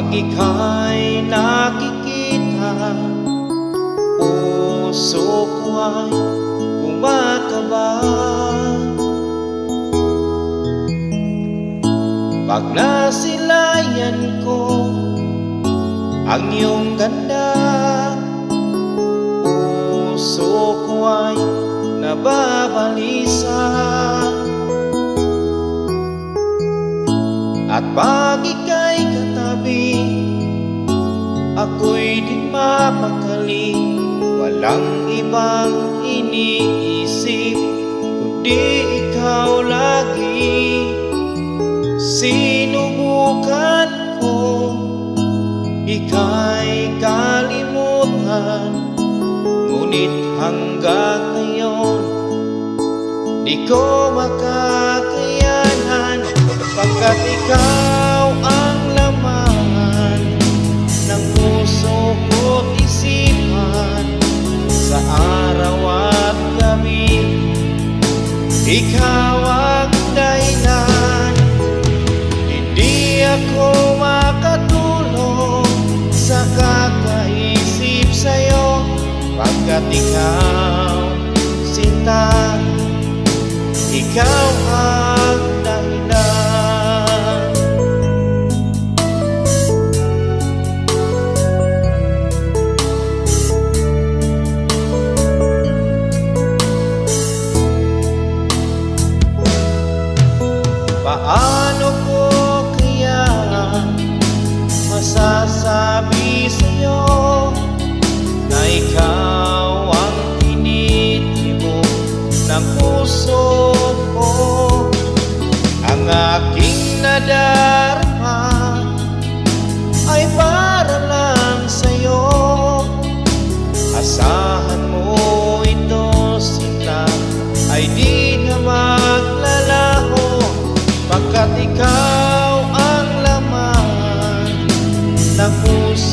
Pag ika'y nakikita Puso ko ay kumakaba. Pag nasilayan ko Ang iyong ganda Puso ko ay nababalisa. At pag ika'y Ako'y di mapakali Walang ibang iniisip Kundi ikaw lagi. Sinubukan ko Ika'y kalimutan. Ngunit hanggang ngayon Di ko makakayanan. Pagkat ikaw Ikaw ang dahilan. Hindi ako makatulog Sa kakaisip sa'yo. Pagkat ikaw, sinta ikaw ang Paano ko kaya masasabi sa'yo Na ikaw ang tinitibok ng puso ko? Ang aking nadarama ay para lang sa'yo. Asahan mo ito sila ay di na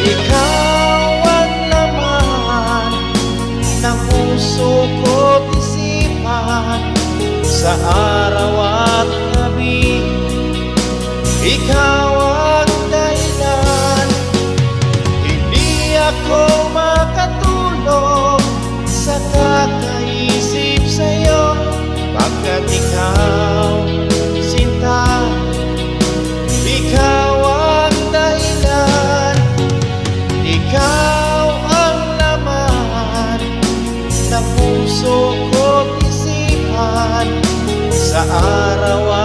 Ikaw ang laman puso ko't isipan Sa araw at araw